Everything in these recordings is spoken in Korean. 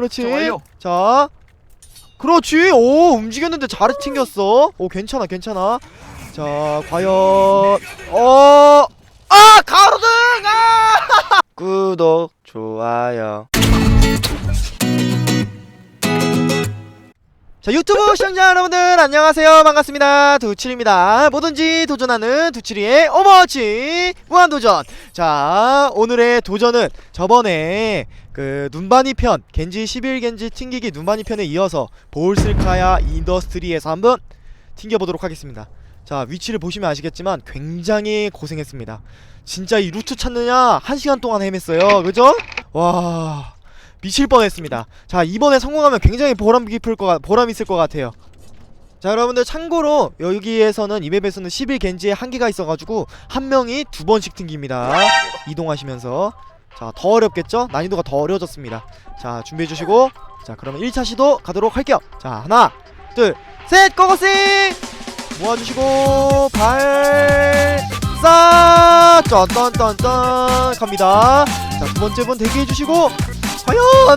그렇지. 좋아요. 자. 그렇지. 오, 움직였는데 잘 튕겼어. 오, 괜찮아, 괜찮아. 자, 과연 어, 아, 가로등. 아! 구독, 좋아요. 자, 유튜브 시청자 여러분들 안녕하세요. 반갑습니다. 두칠입니다. 뭐든지 도전하는 두칠이의 오버워치 무한도전. 자, 오늘의 도전은 저번에 그 눈바니 편 겐지 11겐지 튕기기 눈바니 편에 이어서 볼슬카야 인더스트리에서 한번 튕겨보도록 하겠습니다. 자, 위치를 보시면 아시겠지만 굉장히 고생했습니다. 진짜 이 루트 찾느냐 한 시간 동안 헤맸어요. 그죠? 와. 미칠 뻔했습니다. 자 이번에 성공하면 굉장히 보람 깊을 것 같, 보람 있을 것 같아요. 자 여러분들 참고로 여기에서는 이 맵에서는 11 겐지에 한계가 있어가지고 한 명이 두 번씩 튕깁니다. 이동하시면서 자 더 어렵겠죠? 난이도가 더 어려워졌습니다. 자 준비해주시고 자 그러면 1차 시도 가도록 할게요. 자 하나 둘셋 고고싱 모아주시고 발사 쩐떤떤떤 갑니다. 자 두 번째 분 대기해주시고 과연.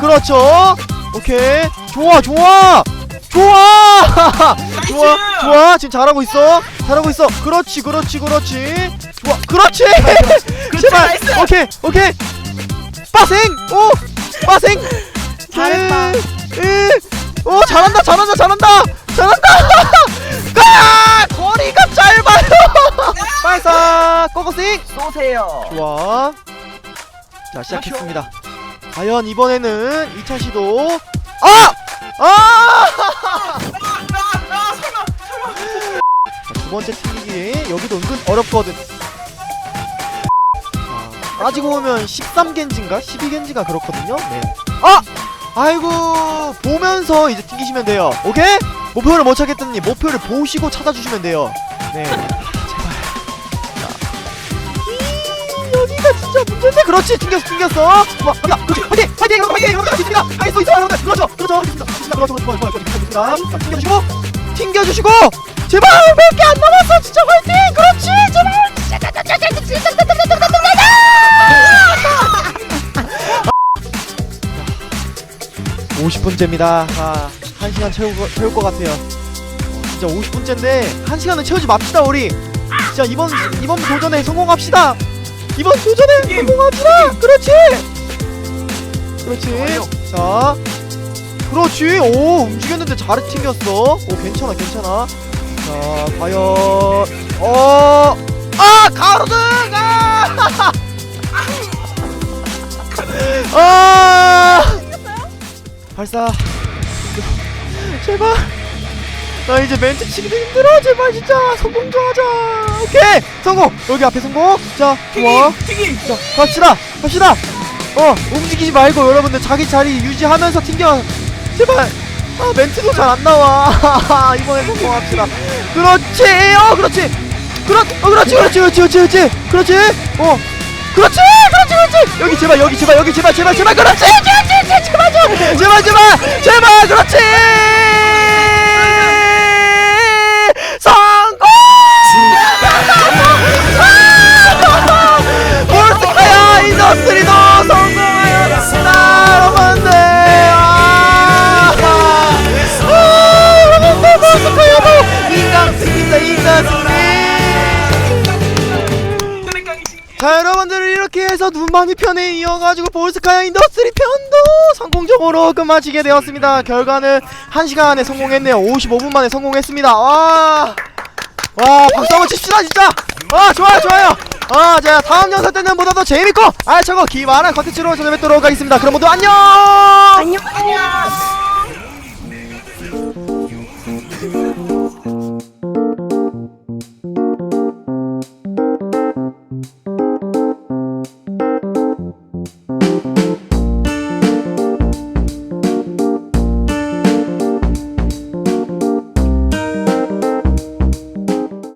그렇죠. 오케이. 좋아 좋아. 좋아. 좋아 좋아. 지금 잘하고 있어. 잘하고 있어. 그렇지 그렇지 그렇지. 좋아. 그렇지! 제발! 오케이 오케이. 빠생! 오! 빠생! 잘했다. 오 잘한다 잘한다 잘한다! 잘한다! 아 거리가 짧아요! 발사! 꼬꼬싱! 쏘세요. 좋아. 자, 시작했습니다. 과연 이번에는 2차 시도. 아! 아! 자, 두 번째 튕기기. 여기도 은근 어렵거든. 자, 따지고 보면 13겐지인가? 12겐지가 그렇거든요. 네. 아! 아이고, 보면서 이제 튕기시면 돼요. 오케이? 목표를 못 찾겠다니 목표를 보시고 찾아주시면 돼요. 네. 진짜 그렇지? 튕겼어 튕겼어 와 야, 그렇지. 화이팅! 화이팅! 화이팅! 여러분들 있습니다. 할수 있어요 여러분들 그렇죠? 그렇죠? 있습니다. 있습니다. 그렇죠? 좋아요 좋아요 좋아요 좋습니다. 튕겨주시고 튕겨주시고. 제발 몇 개 안 남았어? 진짜 화이팅! 그렇지? 제발. 50분째입니다. 아 1시간 채울, 거- 채울 것 같아요. 어, 진짜 50분째인데 1시간은 채우지 맙시다 우리. 진짜 이번 이번 도전에 성공합시다 이번 도전에 팀! 성공합시다. 그렇지. 그렇지. 자 그렇지. 오 움직였는데 잘 튕겼어. 오 괜찮아 괜찮아. 자 과연 어 아 가로등! 아! 아! 발사. 제발 나 이제 멘트 치기도 힘들어 제발 진짜. 성공 좀 하자. 오케이 성공. 여기 앞에 성공. 자 좋아. 튀기. 자 갑시다 갑시다. 어 움직이지 말고 여러분들 자기 자리 유지하면서 튕겨. 제발. 아 멘트도 잘 안 나와. 이번에 성공합시다. 그렇지 어 그렇지. 그렇 어 그렇지 그렇지 그렇지 그렇지 그렇지. 어 그렇지 그렇지 그렇지. 여기 제발 여기 제발 여기 제발 제발 제발. 그렇지 그렇지 그렇지 제발 좀. 제발 제발 제발. 그렇지 자 여러분들 이렇게 해서 눈만이 편에 이어가지고 볼스카야 인더스트리 편도 성공적으로 끝마치게 되었습니다. 결과는 1시간 안에 성공했네요. 55분 만에 성공했습니다. 와와 박수 한번 칩시다 진짜. 와 좋아요 좋아요. 아 자 다음 영상 때는 보다 더 재밌고 알차고 기만한 컨텐츠로 찾아뵙도록 하겠습니다. 그럼 모두 안녕! 안녕.